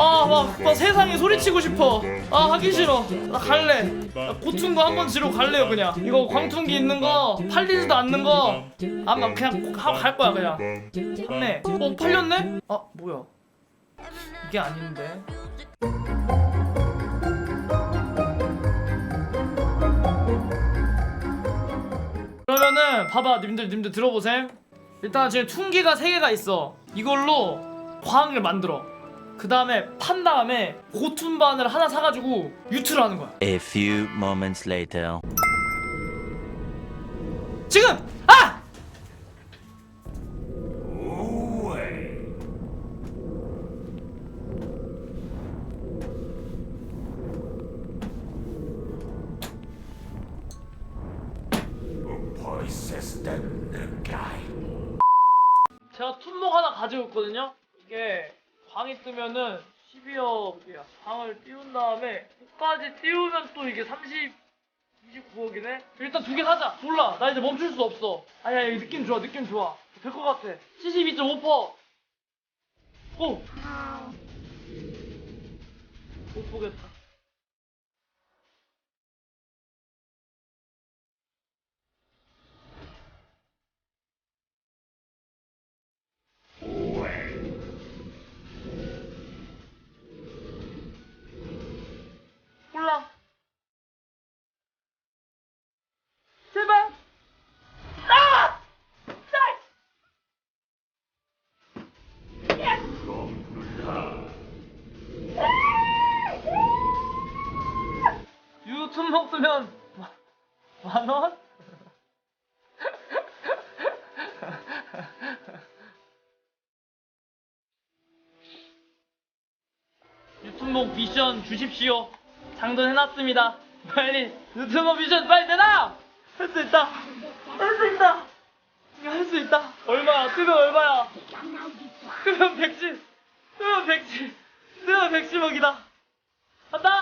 아막 막 세상에 소리치고 싶어. 아 하기 싫어. 나 갈래. 나 고퉁거 한번 지르고 갈래요 그냥. 이거 광tun기 있는 거 팔리지도 않는 거. 아마 그냥 하고 갈 거야 그냥. 샀네. 어 팔렸네? 아 뭐야? 이게 아닌데. 그러면은 봐봐 님들 님들 들어보셈. 일단 지금 퉁기가 3개가 있어. 이걸로 광을 만들어 그 다음에 판 다음에 고툰반을 하나 사가지고 유트를 하는 거야 A few moments later. 지금! 아! 제가 툰목 하나 가지고 있거든요. 이게 광이 뜨면은 12억이야. 광을 띄운 다음에 끝까지 띄우면 또 이게 30, 29억이네? 일단 두 개 사자. 몰라. 나 이제 멈출 수 없어. 아니야, 이 느낌 좋아. 느낌 좋아. 될 것 같아. 72.5%. 오! 못 보겠다. 5천 먹으면 만 원? 유튜브 미션 주십시오. 장전해놨습니다. 빨리 유튜브 미션 빨리 내놔! 할 수 있다. 할 수 있다. 할 수 있다. 얼마야? 뜨면 얼마야? 뜨면 백지. 뜨면 백지. 뜨면 백지먹이다. 간다.